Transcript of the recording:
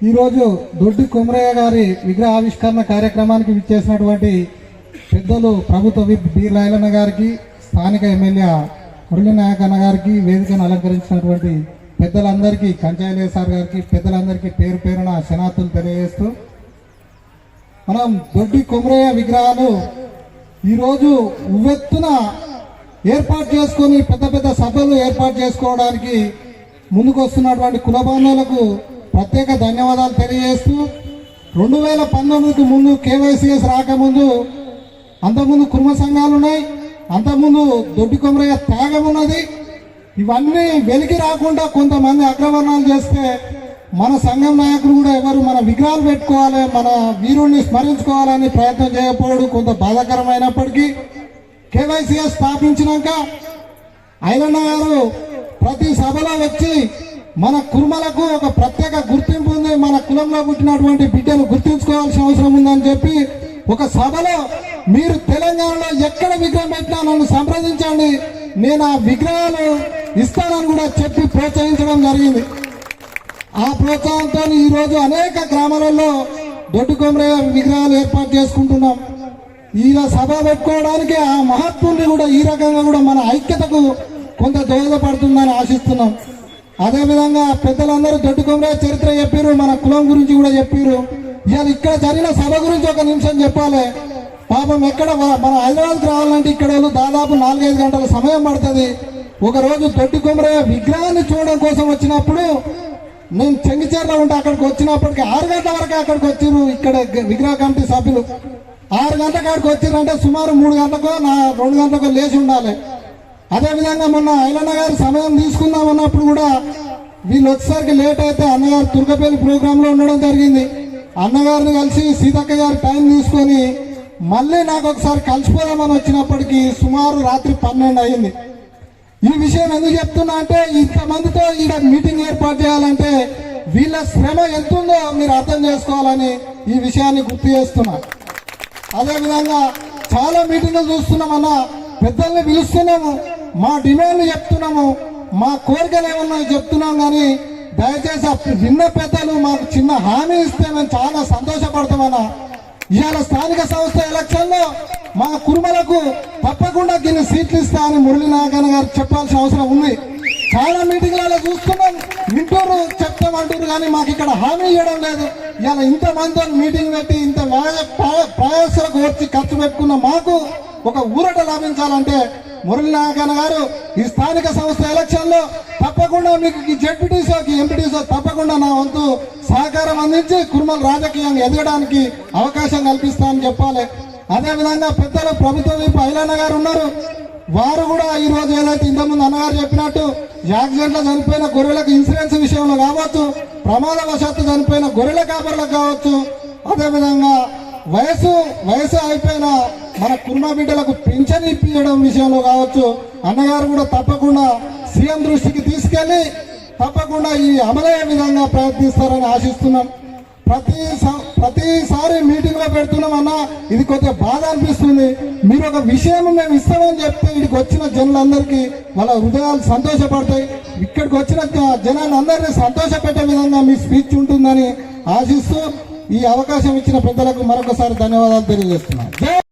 ఈరోజు దొడ్డి కుమరయ్య గారి విగ్రహ ఆవిష్కరణ కార్యక్రమానికి విచ్చేసినటువంటి పెద్దలు ప్రభుత్వ విప్ బి లైలన్న గారికి స్థానిక ఎమ్మెల్యే మురళీనాయక్ అన్న గారికి వేదికను అలంకరించినటువంటి పెద్దలందరికీ కంచాయలే సార్ గారికి పెద్దలందరికీ పేరు పేరున శనాతులు తెలియజేస్తూ మనం దొడ్డి కుమరయ్య విగ్రహాలు ఈరోజు ఉవ్వెత్తున ఏర్పాటు చేసుకొని పెద్ద పెద్ద సభలు ఏర్పాటు చేసుకోవడానికి ముందుకు వస్తున్నటువంటి కుల ప్రత్యేక ధన్యవాదాలు తెలియజేస్తూ రెండు వేల పంతొమ్మిదికి ముందు కేవైసీఎస్ రాకముందు అంతకుముందు కుర్మ సంఘాలు ఉన్నాయి అంతకుముందు దొడ్డి కొమరయ్య త్యాగం ఉన్నది. ఇవన్నీ వెలికి రాకుండా కొంతమంది అగ్రవర్ణాలు చేస్తే మన సంఘం నాయకులు కూడా ఎవరు మన విగ్రహాలు పెట్టుకోవాలి మన వీరుణ్ణి స్మరించుకోవాలని ప్రయత్నం చేయకపోవడం కొంత బాధాకరమైనప్పటికీ కేవైసీఎస్ స్థాపించినాక ఐలన్న గారు ప్రతి సభలో వచ్చి మన కుర్మలకు ఒక ప్రత్యేక గుర్తింపు ఉంది. మన కులంలో పుట్టినటువంటి బిడ్డను గుర్తించుకోవాల్సిన అవసరం ఉందని చెప్పి ఒక సభలో మీరు తెలంగాణలో ఎక్కడ విగ్రహం పెట్టినా నన్ను సంప్రదించండి. నేను ఆ విగ్రహాలు ఇస్తానని కూడా చెప్పి ప్రోత్సహించడం జరిగింది. ఆ ప్రోత్సాహంతో ఈరోజు అనేక గ్రామాలలో దొడ్డు కొమరయ్య విగ్రహాలు ఏర్పాటు చేసుకుంటున్నాం. ఇలా సభ పెట్టుకోవడానికి ఆ మహాత్ముని కూడా ఈ రకంగా కూడా మన ఐక్యతకు కొంత దోహదపడుతుందని ఆశిస్తున్నాం. అదేవిధంగా పెద్దలందరూ దొడ్డు కొమరయ్య చరిత్ర చెప్పారు మన కులం గురించి కూడా చెప్పారు ఇవాళ ఇక్కడ జరిగిన సభ గురించి ఒక నిమిషం చెప్పాలి. పాపం ఎక్కడ మన హైదరాబాద్కి రావాలంటే ఇక్కడ వాళ్ళు దాదాపు నాలుగైదు గంటల సమయం పడుతుంది. ఒకరోజు దొడ్డి కొమరయ్య విగ్రహాన్ని చూడడం కోసం వచ్చినప్పుడు నేను చెంగిచేర్లో ఉంటే అక్కడికి వచ్చినప్పటికి ఆరు గంటల వరకు అక్కడికి వచ్చిర్రు ఇక్కడ విగ్రహ కమిటీ సభ్యులు. ఆరు గంటల కాడికి వచ్చిర్రంటే సుమారు మూడు గంటలకు నా రెండు గంటలకు లేచి ఉండాలి. అదేవిధంగా మొన్న ఐలన్న గారు సమయం తీసుకుందాం అన్నప్పుడు కూడా వీళ్ళు వచ్చేసరికి లేట్ అయితే అన్నగారు తుర్కపల్లి ప్రోగ్రాంలో ఉండడం జరిగింది. అన్నగారిని కలిసి సీతక్క గారు టైం తీసుకొని మళ్ళీ నాకు ఒకసారి కలిసిపోదామని వచ్చినప్పటికీ సుమారు రాత్రి పన్నెండు అయింది. ఈ విషయం ఎందుకు చెప్తున్నా అంటే ఇంతమందితో ఈడ మీటింగ్ ఏర్పాటు చేయాలంటే వీళ్ళ శ్రమ ఎంతుందో మీరు అర్థం చేసుకోవాలని ఈ విషయాన్ని గుర్తు చేస్తున్నా. అదేవిధంగా చాలా మీటింగ్లు చూస్తున్నామన్నా పెద్దల్ని పిలుస్తున్నాము. మా డిమాండ్లు చెప్తున్నాము మా కోరికలు ఏమన్నా చెప్తున్నాం కానీ దయచేసి ఆ పెద్దలు మాకు చిన్న హామీ ఇస్తే మేము చాలా సంతోషపడతామన్నా. ఇవాళ స్థానిక సంస్థ ఎలక్షన్లో మా కుర్మలకు తప్పకుండా దీన్ని సీట్లు ఇస్తా అని మురళీ నాగన్ గారు చెప్పాల్సిన అవసరం ఉంది. చాలా మీటింగ్లలో చూస్తున్నాం వింటూరు చెప్తామంటారు కానీ మాకు ఇక్కడ హామీ ఇవ్వడం లేదు. ఇవాళ ఇంత మీటింగ్ పెట్టి ఇంత ప్రయాసాలకు వచ్చి ఖర్చు పెట్టుకున్న మాకు ఒక ఊరట లభించాలంటే మురళీ గారు ఈ స్థానిక సంస్థ ఎలక్షన్లో తప్పకుండా మీకు ఈ జెడ్పీటీసోకి ఎంపీటీసో తప్పకుండా నా వంతు సహకారం అందించి కుర్మలు రాజకీయంగా ఎదగడానికి అవకాశం కల్పిస్తానని చెప్పాలి. అదేవిధంగా పెద్దలు ప్రభుత్వ వైపు ఐలన్న గారు ఉన్నారు. వారు కూడా ఈ రోజు ఏదైతే ఇంతకుముందు అన్నగారు చెప్పినట్టు యాక్సిడెంట్లో చనిపోయిన గొర్రెలకు ఇన్సూరెన్స్ విషయంలో కావచ్చు ప్రమాదవశాత్తు చనిపోయిన గొర్రెల కాపర్లకు కావచ్చు అదేవిధంగా వయసు వయసు అయిపోయిన మన కుర్మ బిడ్డలకు పింఛన్ ఇప్పించడం విషయంలో కావచ్చు అన్నగారు కూడా తప్పకుండా సీఎం దృష్టికి తీసుకెళ్ళి తప్పకుండా ఈ అమలయ్యే విధంగా ప్రయత్నిస్తారని ఆశిస్తున్నాం. ప్రతి ప్రతిసారి మీటింగ్లో పెడుతున్నాం అన్న ఇది కొద్దిగా బాధ అనిపిస్తుంది. మీరు ఒక విషయం మేము ఇస్తామని చెప్తే ఇక్కడికి వచ్చిన జనులందరికీ వాళ్ళ హృదయాలు సంతోషపడతాయి. ఇక్కడికి వచ్చిన జ- అందరినీ సంతోషపెట్టే విధంగా మీ స్పీచ్ ఉంటుందని ఆశిస్తూ ఈ అవకాశం ఇచ్చిన పెద్దలకు మరొకసారి ధన్యవాదాలు తెలియజేస్తున్నాను